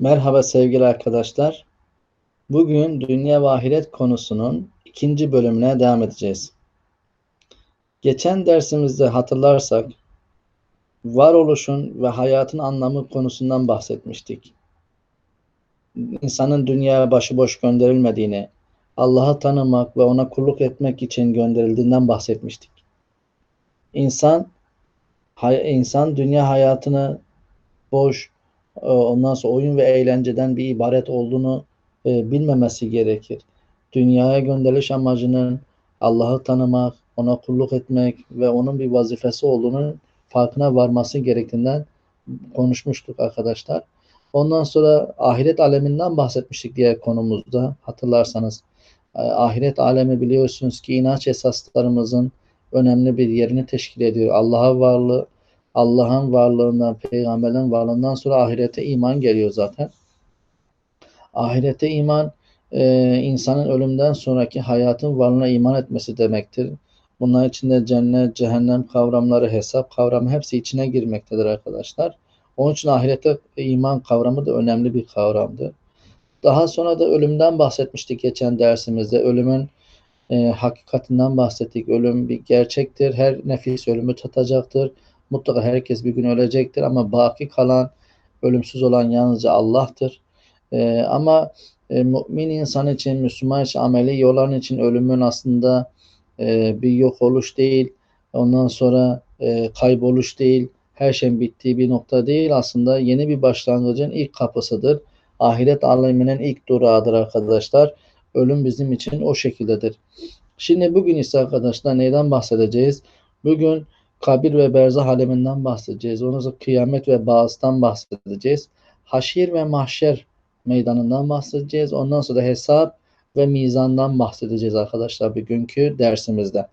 Merhaba sevgili arkadaşlar. Bugün dünya ve ahiret konusunun ikinci bölümüne devam edeceğiz. Geçen dersimizde hatırlarsak varoluşun ve hayatın anlamı konusundan bahsetmiştik. İnsanın dünyaya başıboş gönderilmediğini, Allah'ı tanımak ve ona kulluk etmek için gönderildiğinden bahsetmiştik. İnsan insan dünya hayatını boş, ondan sonra oyun ve eğlenceden bir ibaret olduğunu e, bilmemesi gerekir. Dünyaya gönderiliş amacının Allah'ı tanımak, ona kulluk etmek ve onun bir vazifesi olduğunu farkına varması gerektiğinden konuşmuştuk arkadaşlar. Ondan sonra ahiret aleminden bahsetmiştik diğer konumuzda hatırlarsanız. E, ahiret alemi biliyorsunuz ki inanç esaslarımızın önemli bir yerini teşkil ediyor. Allah'a varlığı, Allah'ın varlığından, peygamberin varlığından sonra ahirete iman geliyor zaten. Ahirete iman e, insanın ölümden sonraki hayatın varlığına iman etmesi demektir. Bunlar içinde cennet, cehennem kavramları, hesap kavramı hepsi içine girmektedir arkadaşlar. Onun için ahirete iman kavramı da önemli bir kavramdır. Daha sonra da ölümden bahsetmiştik geçen dersimizde. Ölümün e, hakikatinden bahsettik. Ölüm bir gerçektir. Her nefis ölümü tatacaktır. Mutlaka herkes bir gün ölecektir ama baki kalan, ölümsüz olan yalnızca Allah'tır. E, ama e, mümin insan için, Müslüman için, ameli yolların için ölümün aslında e, bir yok oluş değil, ondan sonra e, kayboluş değil, her şeyin bittiği bir nokta değil. Aslında yeni bir başlangıcın ilk kapısıdır. Ahiret aleminin ilk durağıdır arkadaşlar. Ölüm bizim için o şekildedir. Şimdi bugün ise arkadaşlar neyden bahsedeceğiz? Bugün kabir ve berzah aleminden bahsedeceğiz. Ondan sonra kıyamet ve bağızdan bahsedeceğiz. Haşir ve mahşer meydanından bahsedeceğiz. Ondan sonra da hesap ve mizandan bahsedeceğiz arkadaşlar bugünkü dersimizde.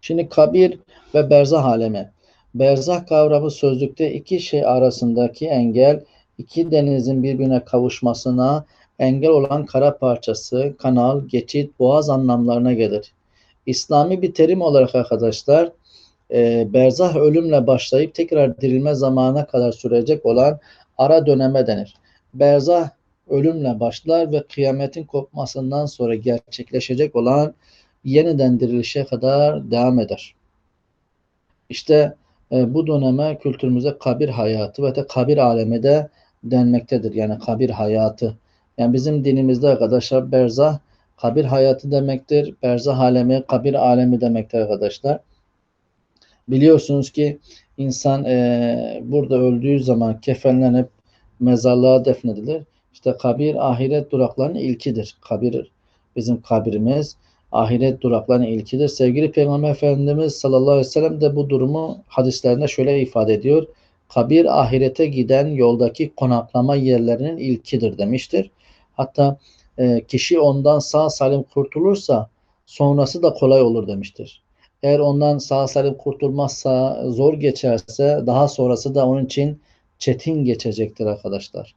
Şimdi kabir ve berzah alemi. Berzah kavramı sözlükte iki şey arasındaki engel, iki denizin birbirine kavuşmasına engel olan kara parçası, kanal, geçit, boğaz anlamlarına gelir. İslami bir terim olarak arkadaşlar e, berzah ölümle başlayıp tekrar dirilme zamanına kadar sürecek olan ara döneme denir. Berzah ölümle başlar ve kıyametin kopmasından sonra gerçekleşecek olan yeniden dirilişe kadar devam eder. İşte e, bu döneme kültürümüzde kabir hayatı ve de kabir alemi de denmektedir. Yani kabir hayatı. Yani bizim dinimizde arkadaşlar berzah kabir hayatı demektir. Berzah alemi kabir alemi demektir arkadaşlar. Biliyorsunuz ki insan e, burada öldüğü zaman kefenlenip mezarlığa defnedilir. İşte kabir ahiret duraklarının ilkidir. Kabir bizim kabirimiz ahiret duraklarının ilkidir. Sevgili Peygamber Efendimiz sallallahu aleyhi ve sellem de bu durumu hadislerinde şöyle ifade ediyor. Kabir ahirete giden yoldaki konaklama yerlerinin ilkidir demiştir. Hatta e, kişi ondan sağ salim kurtulursa sonrası da kolay olur demiştir. Eğer ondan sağ salim kurtulmazsa, zor geçerse daha sonrası da onun için çetin geçecektir arkadaşlar.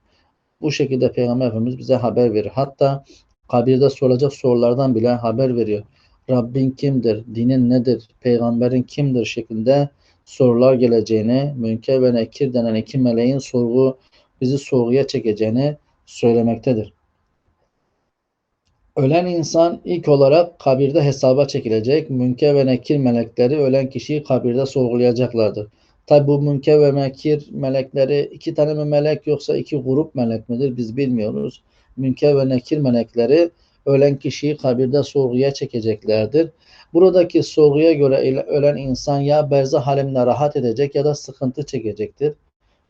Bu şekilde Peygamber Efendimiz bize haber verir. Hatta kabirde sorulacak sorulardan bile haber veriyor. Rabbin kimdir? Dinin nedir? Peygamberin kimdir? şeklinde sorular geleceğini, Münker ve Nekir denen iki meleğin sorgu bizi sorguya çekeceğini söylemektedir. Ölen insan ilk olarak kabirde hesaba çekilecek. Münker ve nekir melekleri ölen kişiyi kabirde sorgulayacaklardır. Tabi bu münker ve nekir melekleri iki tane mi melek yoksa iki grup melek midir biz bilmiyoruz. Münker ve nekir melekleri ölen kişiyi kabirde sorguya çekeceklerdir. Buradaki sorguya göre ölen insan ya berzah halimle rahat edecek ya da sıkıntı çekecektir.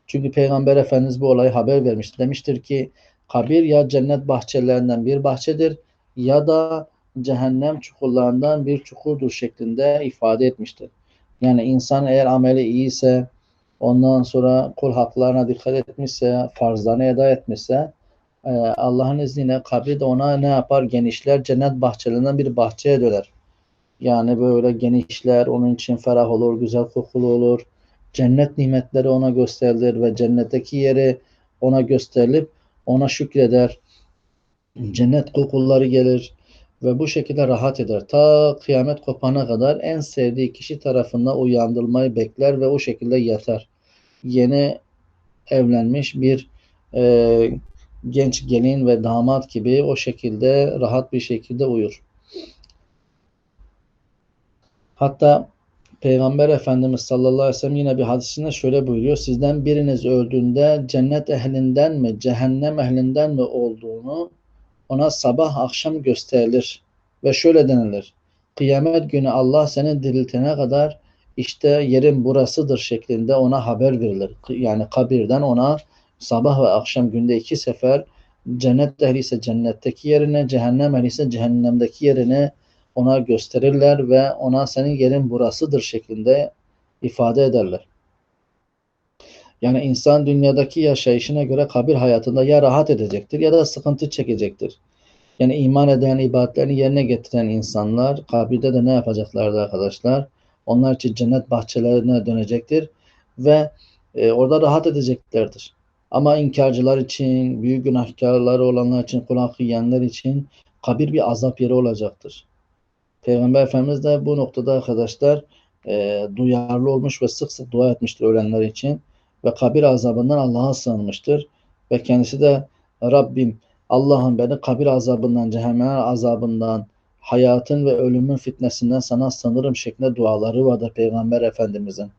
Çünkü Peygamber Efendimiz bu olayı haber vermiş. Demiştir ki kabir ya cennet bahçelerinden bir bahçedir ya da cehennem çukurlarından bir çukurdur şeklinde ifade etmiştir. Yani insan eğer ameli iyiyse, ondan sonra kul haklarına dikkat etmişse, farzlarını eda etmişse, e, Allah'ın izniyle kabri de ona ne yapar? Genişler, cennet bahçelerinden bir bahçeye döner. Yani böyle genişler, onun için ferah olur, güzel kokulu olur. Cennet nimetleri ona gösterilir ve cennetteki yeri ona gösterilip ona şükreder cennet kokuları gelir ve bu şekilde rahat eder. Ta kıyamet kopana kadar en sevdiği kişi tarafından uyandırılmayı bekler ve o şekilde yatar. Yeni evlenmiş bir e, genç gelin ve damat gibi o şekilde rahat bir şekilde uyur. Hatta Peygamber Efendimiz sallallahu aleyhi ve sellem yine bir hadisinde şöyle buyuruyor. Sizden biriniz öldüğünde cennet ehlinden mi, cehennem ehlinden mi olduğunu ona sabah akşam gösterilir. Ve şöyle denilir. Kıyamet günü Allah seni diriltene kadar işte yerin burasıdır şeklinde ona haber verilir. Yani kabirden ona sabah ve akşam günde iki sefer cennet ehli ise cennetteki yerine, cehennem ehli ise cehennemdeki yerine ona gösterirler ve ona senin yerin burasıdır şeklinde ifade ederler. Yani insan dünyadaki yaşayışına göre kabir hayatında ya rahat edecektir ya da sıkıntı çekecektir. Yani iman eden, ibadetlerini yerine getiren insanlar kabirde de ne yapacaklardı arkadaşlar? Onlar için cennet bahçelerine dönecektir ve e, orada rahat edeceklerdir. Ama inkarcılar için, büyük günahkarları olanlar için, kulak yiyenler için kabir bir azap yeri olacaktır. Peygamber Efendimiz de bu noktada arkadaşlar e, duyarlı olmuş ve sık sık dua etmiştir ölenler için ve kabir azabından Allah'a sığınmıştır ve kendisi de Rabbim Allah'ım beni kabir azabından, cehennem azabından, hayatın ve ölümün fitnesinden sana sığınırım şeklinde duaları vardır Peygamber Efendimizin.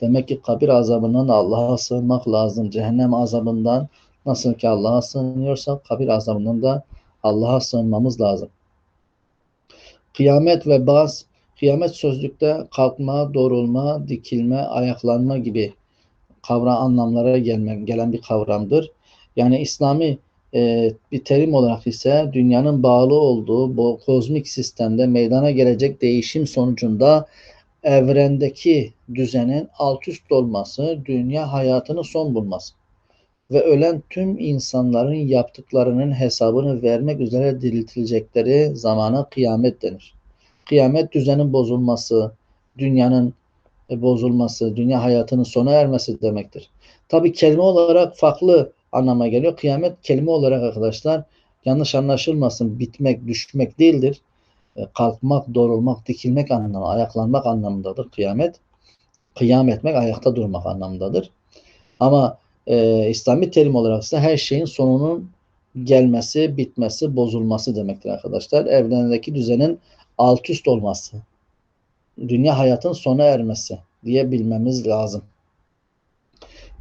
Demek ki kabir azabından Allah'a sığınmak lazım. Cehennem azabından nasıl ki Allah'a sığınıyorsak kabir azabından da Allah'a sığınmamız lazım. Kıyamet ve baz, kıyamet sözlükte kalkma, doğrulma, dikilme, ayaklanma gibi kavram anlamlara gelme, gelen bir kavramdır. Yani İslami e, bir terim olarak ise dünyanın bağlı olduğu bu kozmik sistemde meydana gelecek değişim sonucunda evrendeki düzenin alt üst olması, dünya hayatının son bulması ve ölen tüm insanların yaptıklarının hesabını vermek üzere diriltilecekleri zamana kıyamet denir. Kıyamet düzenin bozulması, dünyanın bozulması, dünya hayatının sona ermesi demektir. Tabi kelime olarak farklı anlama geliyor. Kıyamet kelime olarak arkadaşlar yanlış anlaşılmasın bitmek, düşmek değildir. E, kalkmak, doğrulmak, dikilmek anlamı, ayaklanmak anlamındadır kıyamet. Kıyam etmek, ayakta durmak anlamındadır. Ama e, İslami terim olarak ise her şeyin sonunun gelmesi, bitmesi, bozulması demektir arkadaşlar. Evrendeki düzenin alt üst olması. Dünya hayatın sona ermesi diye bilmemiz lazım.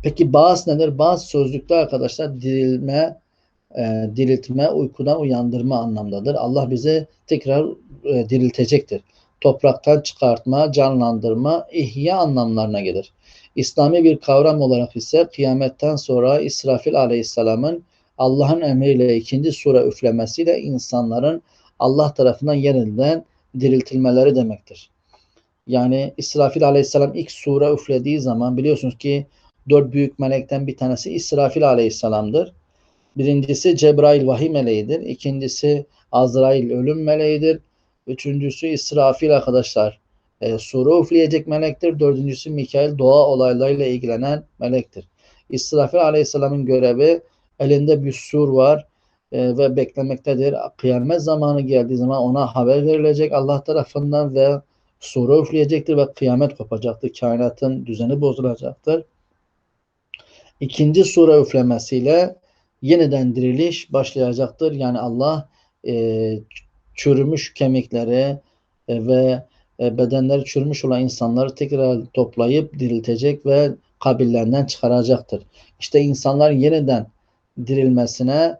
Peki bazı nedir? Bazı sözlükte arkadaşlar dirilme, e, diriltme, uykudan uyandırma anlamdadır. Allah bizi tekrar e, diriltecektir. Topraktan çıkartma, canlandırma, ihya anlamlarına gelir. İslami bir kavram olarak ise kıyametten sonra İsrafil aleyhisselamın Allah'ın emriyle ikinci sure üflemesiyle insanların Allah tarafından yeniden diriltilmeleri demektir. Yani İsrafil aleyhisselam ilk sure üflediği zaman biliyorsunuz ki dört büyük melekten bir tanesi İsrafil aleyhisselamdır. Birincisi Cebrail vahiy meleğidir. İkincisi Azrail ölüm meleğidir. Üçüncüsü İsrafil arkadaşlar e, sure üfleyecek melektir. Dördüncüsü Mikail doğa olaylarıyla ilgilenen melektir. İsrafil aleyhisselamın görevi elinde bir sur var e, ve beklemektedir. Kıyamet zamanı geldiği zaman ona haber verilecek Allah tarafından ve sure üfleyecektir ve kıyamet kopacaktır. Kainatın düzeni bozulacaktır. İkinci sure üflemesiyle yeniden diriliş başlayacaktır. Yani Allah e, çürümüş kemikleri e, ve e, bedenleri çürümüş olan insanları tekrar toplayıp diriltecek ve kabirlerinden çıkaracaktır. İşte insanlar yeniden dirilmesine,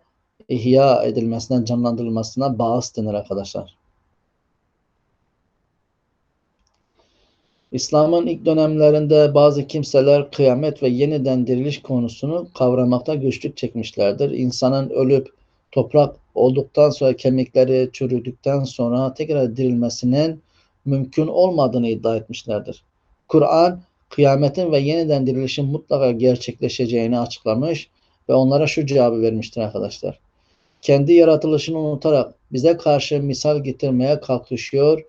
ihya edilmesine, canlandırılmasına bağız denir arkadaşlar. İslam'ın ilk dönemlerinde bazı kimseler kıyamet ve yeniden diriliş konusunu kavramakta güçlük çekmişlerdir. İnsanın ölüp toprak olduktan sonra kemikleri çürüdükten sonra tekrar dirilmesinin mümkün olmadığını iddia etmişlerdir. Kur'an kıyametin ve yeniden dirilişin mutlaka gerçekleşeceğini açıklamış ve onlara şu cevabı vermiştir arkadaşlar. Kendi yaratılışını unutarak bize karşı misal getirmeye kalkışıyor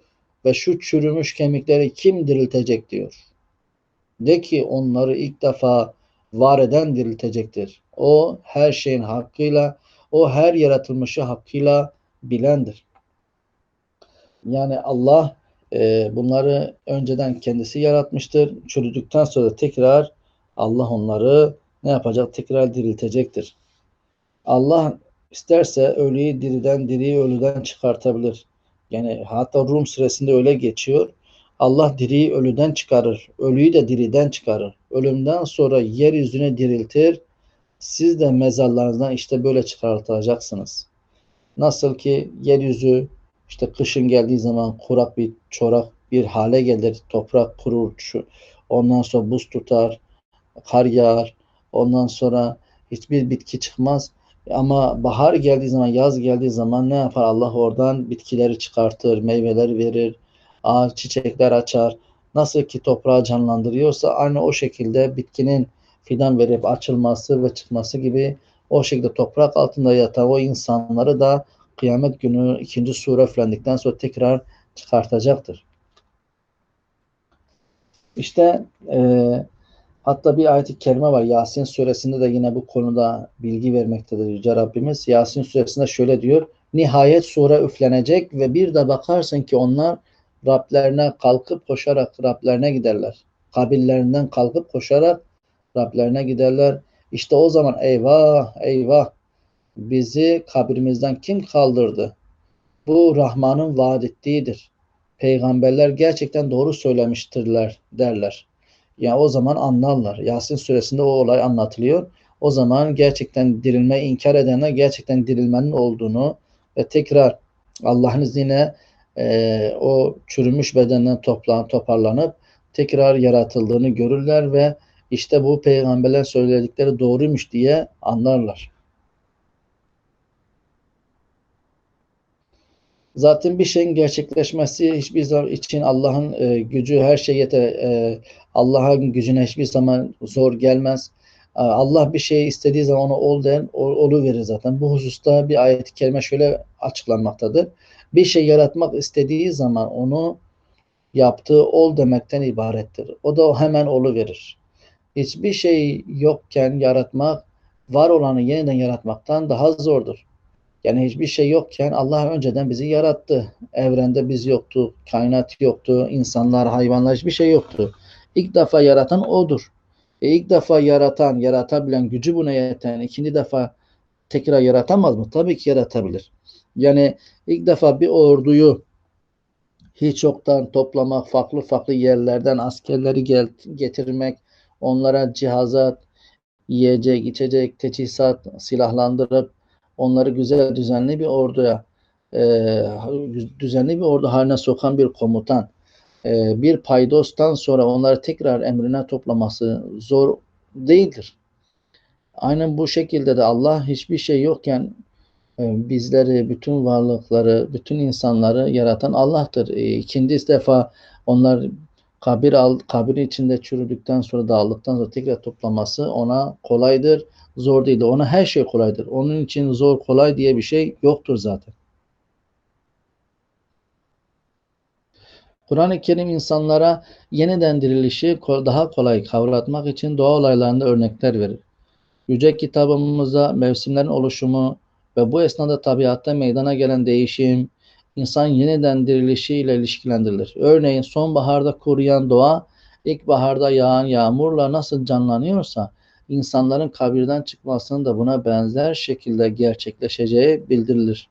ve şu çürümüş kemikleri kim diriltecek diyor. De ki onları ilk defa var eden diriltecektir. O her şeyin hakkıyla, o her yaratılmışı hakkıyla bilendir. Yani Allah e, bunları önceden kendisi yaratmıştır. Çürüdükten sonra tekrar Allah onları ne yapacak? Tekrar diriltecektir. Allah isterse ölüyü diriden, diriyi ölüden çıkartabilir. Yani hatta Rum suresinde öyle geçiyor. Allah diriyi ölüden çıkarır. Ölüyü de diriden çıkarır. Ölümden sonra yeryüzüne diriltir. Siz de mezarlarınızdan işte böyle çıkartılacaksınız. Nasıl ki yeryüzü işte kışın geldiği zaman kurak bir çorak bir hale gelir. Toprak kurur. Ondan sonra buz tutar. Kar yağar. Ondan sonra hiçbir bitki çıkmaz. Ama bahar geldiği zaman, yaz geldiği zaman ne yapar? Allah oradan bitkileri çıkartır, meyveler verir, ağaç, çiçekler açar. Nasıl ki toprağı canlandırıyorsa aynı o şekilde bitkinin fidan verip açılması ve çıkması gibi o şekilde toprak altında yatan o insanları da kıyamet günü ikinci sure üflendikten sonra tekrar çıkartacaktır. İşte e, hatta bir ayet-i kerime var. Yasin suresinde de yine bu konuda bilgi vermektedir Yüce Rabbimiz. Yasin suresinde şöyle diyor. Nihayet sure üflenecek ve bir de bakarsın ki onlar Rablerine kalkıp koşarak Rablerine giderler. Kabillerinden kalkıp koşarak Rablerine giderler. İşte o zaman eyvah eyvah bizi kabrimizden kim kaldırdı? Bu Rahman'ın vaat ettiğidir. Peygamberler gerçekten doğru söylemiştirler derler. Yani o zaman anlarlar. Yasin suresinde o olay anlatılıyor. O zaman gerçekten dirilme inkar edenler gerçekten dirilmenin olduğunu ve tekrar Allah'ın izniyle e, o çürümüş bedenden toplan, toparlanıp tekrar yaratıldığını görürler ve işte bu peygamberler söyledikleri doğruymuş diye anlarlar. Zaten bir şeyin gerçekleşmesi hiçbir zaman için Allah'ın e, gücü her şey yeter. E, Allah'ın gücüne hiçbir zaman zor gelmez. E, Allah bir şey istediği zaman onu ol der, olu verir zaten. Bu hususta bir ayet-i kerime şöyle açıklanmaktadır. Bir şey yaratmak istediği zaman onu yaptığı ol demekten ibarettir. O da hemen olu verir. Hiçbir şey yokken yaratmak var olanı yeniden yaratmaktan daha zordur. Yani hiçbir şey yokken Allah önceden bizi yarattı. Evrende biz yoktu, kainat yoktu, insanlar, hayvanlar hiçbir şey yoktu. İlk defa yaratan O'dur. E ilk defa yaratan, yaratabilen, gücü buna yeten, ikinci defa tekrar yaratamaz mı? Tabii ki yaratabilir. Yani ilk defa bir orduyu hiç yoktan toplamak, farklı farklı yerlerden askerleri gel getirmek, onlara cihazat, yiyecek, içecek, teçhizat silahlandırıp onları güzel düzenli bir orduya e, düzenli bir ordu haline sokan bir komutan e, bir paydostan sonra onları tekrar emrine toplaması zor değildir. Aynen bu şekilde de Allah hiçbir şey yokken e, bizleri, bütün varlıkları, bütün insanları yaratan Allah'tır. E, defa onlar kabir al, kabir içinde çürüdükten sonra dağıldıktan sonra tekrar toplaması ona kolaydır zor değildir. Ona her şey kolaydır. Onun için zor kolay diye bir şey yoktur zaten. Kur'an-ı Kerim insanlara yeniden dirilişi daha kolay kavratmak için doğa olaylarında örnekler verir. Yüce kitabımızda mevsimlerin oluşumu ve bu esnada tabiatta meydana gelen değişim, insan yeniden dirilişi ile ilişkilendirilir. Örneğin sonbaharda kuruyan doğa, ilkbaharda yağan yağmurla nasıl canlanıyorsa, insanların kabirden çıkmasının da buna benzer şekilde gerçekleşeceği bildirilir.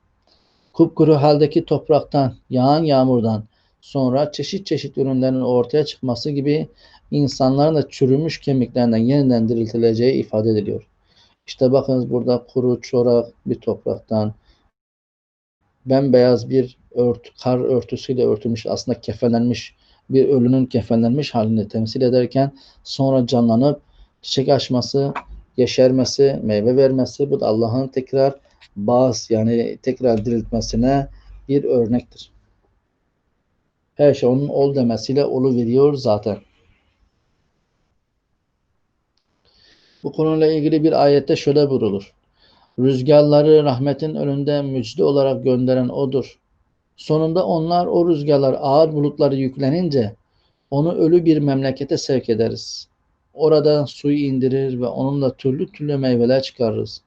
Kupkuru haldeki topraktan, yağan yağmurdan sonra çeşit çeşit ürünlerin ortaya çıkması gibi insanların da çürümüş kemiklerinden yeniden diriltileceği ifade ediliyor. İşte bakınız burada kuru çorak bir topraktan bembeyaz bir ört, kar örtüsüyle örtülmüş aslında kefenlenmiş bir ölünün kefenlenmiş halini temsil ederken sonra canlanıp çiçek açması, yeşermesi, meyve vermesi bu da Allah'ın tekrar bağız yani tekrar diriltmesine bir örnektir. Her şey onun ol demesiyle olu veriyor zaten. Bu konuyla ilgili bir ayette şöyle buyrulur. Rüzgarları rahmetin önünde müjde olarak gönderen odur. Sonunda onlar o rüzgarlar ağır bulutları yüklenince onu ölü bir memlekete sevk ederiz. Orada suyu indirir ve onunla türlü türlü meyveler çıkarırız.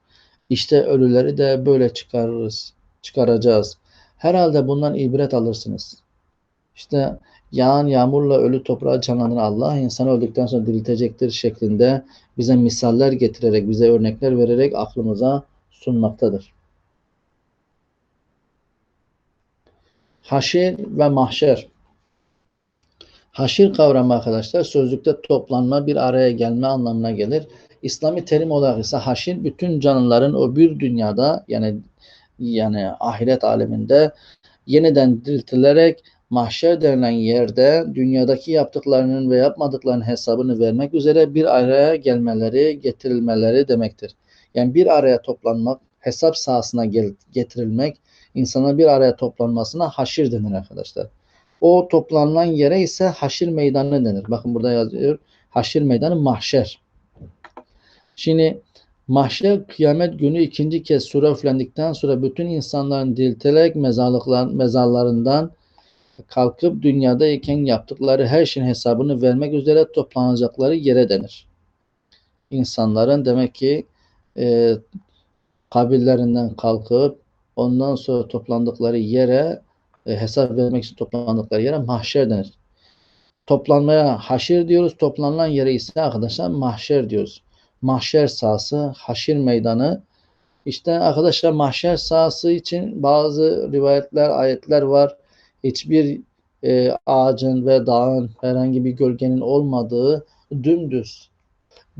İşte ölüleri de böyle çıkarırız, çıkaracağız. Herhalde bundan ibret alırsınız. İşte yağan yağmurla ölü toprağı canlandıran Allah insanı öldükten sonra diriltecektir şeklinde bize misaller getirerek, bize örnekler vererek aklımıza sunmaktadır. Haşir ve mahşer. Haşir kavramı arkadaşlar sözlükte toplanma, bir araya gelme anlamına gelir. İslami terim olarak ise haşir bütün canlıların o bir dünyada yani yani ahiret aleminde yeniden diriltilerek mahşer denilen yerde dünyadaki yaptıklarının ve yapmadıklarının hesabını vermek üzere bir araya gelmeleri, getirilmeleri demektir. Yani bir araya toplanmak, hesap sahasına getirilmek, insana bir araya toplanmasına haşir denir arkadaşlar. O toplanılan yere ise haşir meydanı denir. Bakın burada yazıyor. Haşir meydanı mahşer. Şimdi mahşer kıyamet günü ikinci kez sure üflendikten sonra bütün insanların diriltilerek mezarlıklar, mezarlarından kalkıp dünyadayken yaptıkları her şeyin hesabını vermek üzere toplanacakları yere denir. İnsanların demek ki e, kabirlerinden kalkıp ondan sonra toplandıkları yere e, hesap vermek için toplandıkları yere mahşer denir. Toplanmaya haşir diyoruz. Toplanılan yere ise arkadaşlar mahşer diyoruz. Mahşer sahası, haşir meydanı. İşte arkadaşlar mahşer sahası için bazı rivayetler, ayetler var. Hiçbir e, ağacın ve dağın herhangi bir gölgenin olmadığı dümdüz,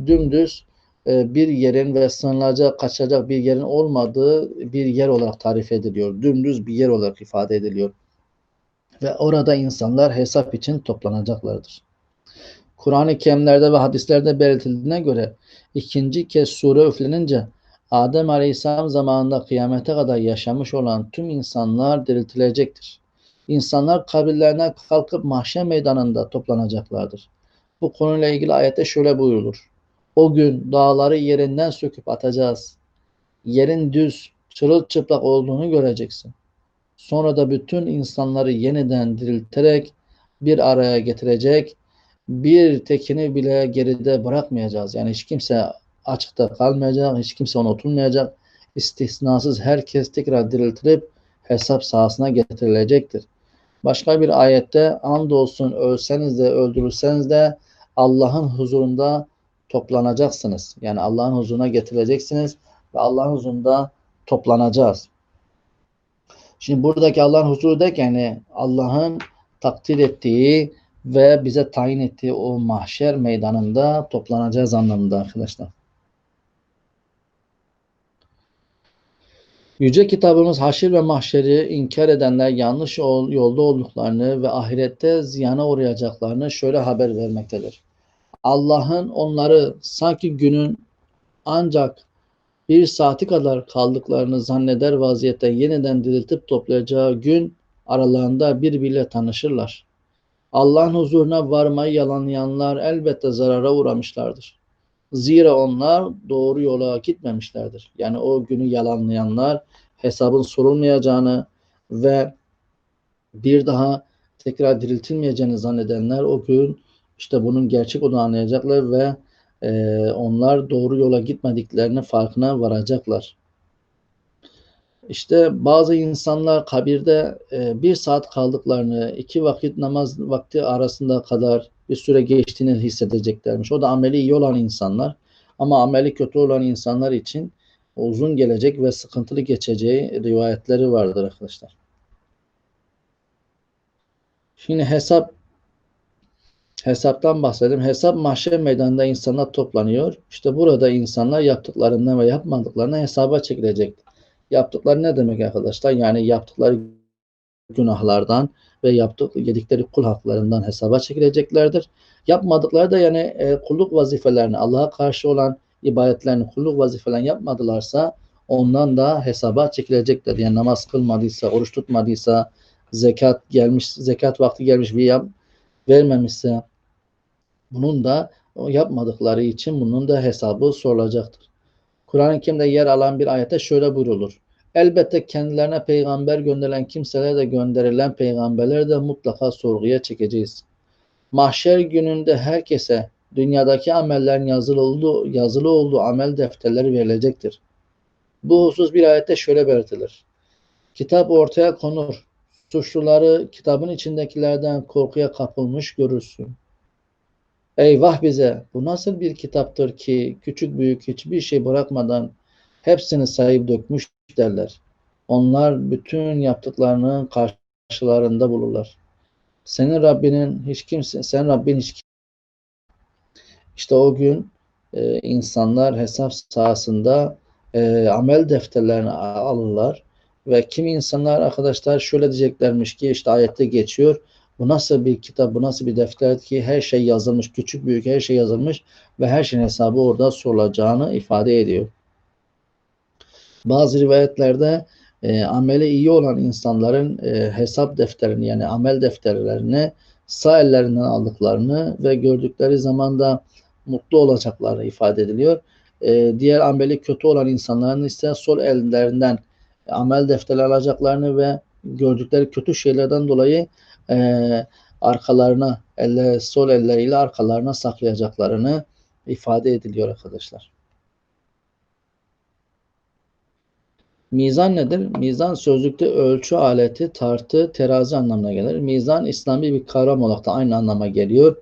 dümdüz e, bir yerin ve sığınılacak, kaçacak bir yerin olmadığı bir yer olarak tarif ediliyor. Dümdüz bir yer olarak ifade ediliyor. Ve orada insanlar hesap için toplanacaklardır. Kur'an-ı Kerimlerde ve hadislerde belirtildiğine göre ikinci kez sure üflenince Adem Aleyhisselam zamanında kıyamete kadar yaşamış olan tüm insanlar diriltilecektir. İnsanlar kabirlerine kalkıp mahşer meydanında toplanacaklardır. Bu konuyla ilgili ayette şöyle buyurulur. O gün dağları yerinden söküp atacağız. Yerin düz, çırılçıplak olduğunu göreceksin. Sonra da bütün insanları yeniden dirilterek bir araya getirecek, bir tekini bile geride bırakmayacağız. Yani hiç kimse açıkta kalmayacak, hiç kimse unutulmayacak. İstisnasız herkes tekrar diriltilip hesap sahasına getirilecektir. Başka bir ayette andolsun ölseniz de öldürülseniz de Allah'ın huzurunda toplanacaksınız. Yani Allah'ın huzuruna getireceksiniz ve Allah'ın huzurunda toplanacağız. Şimdi buradaki Allah'ın huzuru derken yani Allah'ın takdir ettiği ve bize tayin ettiği o mahşer meydanında toplanacağız anlamında arkadaşlar. Yüce kitabımız haşir ve mahşeri inkar edenler yanlış yolda olduklarını ve ahirette ziyana uğrayacaklarını şöyle haber vermektedir. Allah'ın onları sanki günün ancak bir saati kadar kaldıklarını zanneder vaziyette yeniden diriltip toplayacağı gün aralarında birbiriyle tanışırlar. Allah'ın huzuruna varmayı yalanlayanlar elbette zarara uğramışlardır. Zira onlar doğru yola gitmemişlerdir. Yani o günü yalanlayanlar hesabın sorulmayacağını ve bir daha tekrar diriltilmeyeceğini zannedenler o gün işte bunun gerçek olduğunu anlayacaklar ve e, onlar doğru yola gitmediklerinin farkına varacaklar. İşte bazı insanlar kabirde e, bir saat kaldıklarını, iki vakit namaz vakti arasında kadar bir süre geçtiğini hissedeceklermiş. O da ameli iyi olan insanlar. Ama ameli kötü olan insanlar için uzun gelecek ve sıkıntılı geçeceği rivayetleri vardır arkadaşlar. Şimdi hesap hesaptan bahsedelim. Hesap mahşer meydanında insanlar toplanıyor. İşte burada insanlar yaptıklarından ve yapmadıklarından hesaba çekilecektir. Yaptıkları ne demek arkadaşlar? Yani yaptıkları günahlardan ve yaptık, yedikleri kul haklarından hesaba çekileceklerdir. Yapmadıkları da yani e, kulluk vazifelerini, Allah'a karşı olan ibadetlerini, kulluk vazifelerini yapmadılarsa ondan da hesaba çekilecekler. Yani namaz kılmadıysa, oruç tutmadıysa, zekat gelmiş, zekat vakti gelmiş bir yap, vermemişse bunun da yapmadıkları için bunun da hesabı sorulacaktır. Kur'an-ı Kerim'de yer alan bir ayette şöyle buyrulur. Elbette kendilerine peygamber gönderilen kimselere de gönderilen peygamberleri de mutlaka sorguya çekeceğiz. Mahşer gününde herkese dünyadaki amellerin yazılı olduğu, yazılı olduğu amel defterleri verilecektir. Bu husus bir ayette şöyle belirtilir. Kitap ortaya konur. Suçluları kitabın içindekilerden korkuya kapılmış görürsün. Eyvah bize! Bu nasıl bir kitaptır ki küçük büyük hiçbir şey bırakmadan hepsini sayıp dökmüş derler. Onlar bütün yaptıklarını karşılarında bulurlar. Senin Rabbinin hiç kimse, sen Rabbin hiç İşte o gün e, insanlar hesap sahasında e, amel defterlerini alırlar ve kimi insanlar arkadaşlar şöyle diyeceklermiş ki işte ayette geçiyor. Bu nasıl bir kitap, bu nasıl bir defter ki her şey yazılmış, küçük büyük her şey yazılmış ve her şeyin hesabı orada sorulacağını ifade ediyor. Bazı rivayetlerde e, ameli iyi olan insanların e, hesap defterini yani amel defterlerini sağ ellerinden aldıklarını ve gördükleri zaman da mutlu olacakları ifade ediliyor. E, diğer ameli kötü olan insanların ise sol ellerinden amel defteri alacaklarını ve gördükleri kötü şeylerden dolayı e, arkalarına, elle, sol elleriyle arkalarına saklayacaklarını ifade ediliyor arkadaşlar. Mizan nedir? Mizan sözlükte ölçü aleti, tartı, terazi anlamına gelir. Mizan İslami bir kavram olarak da aynı anlama geliyor.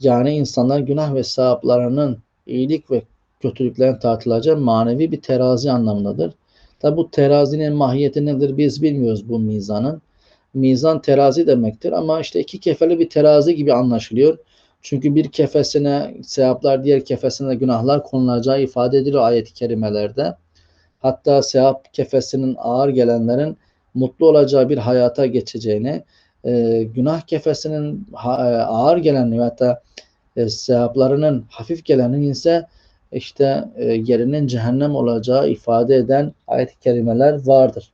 Yani insanlar günah ve sevaplarının iyilik ve kötülüklerin tartılacağı manevi bir terazi anlamındadır. Tabi bu terazinin mahiyeti nedir biz bilmiyoruz bu mizanın. Mizan terazi demektir ama işte iki kefeli bir terazi gibi anlaşılıyor. Çünkü bir kefesine sevaplar, diğer kefesine günahlar konulacağı ifade ediliyor ayet-i kerimelerde. Hatta sevap kefesinin ağır gelenlerin mutlu olacağı bir hayata geçeceğini, e, günah kefesinin e, ağır geleni hatta e, sevaplarının hafif gelenin ise işte e, yerinin cehennem olacağı ifade eden ayet-i kerimeler vardır.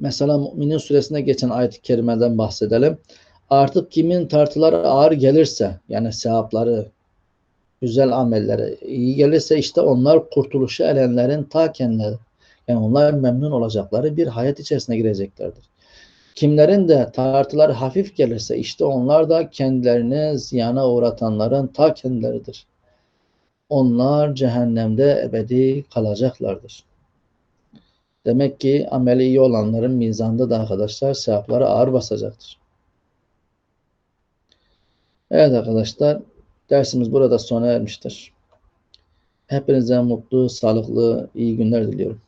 Mesela Müminin suresinde geçen ayet-i kerimeden bahsedelim. Artık kimin tartıları ağır gelirse yani sevapları, güzel amelleri iyi gelirse işte onlar kurtuluşu erenlerin ta kendileri. Yani onlar memnun olacakları bir hayat içerisine gireceklerdir. Kimlerin de tartıları hafif gelirse işte onlar da kendilerini ziyana uğratanların ta kendileridir. Onlar cehennemde ebedi kalacaklardır. Demek ki ameli iyi olanların mizanda da arkadaşlar sevapları ağır basacaktır. Evet arkadaşlar dersimiz burada sona ermiştir. Hepinize mutlu, sağlıklı, iyi günler diliyorum.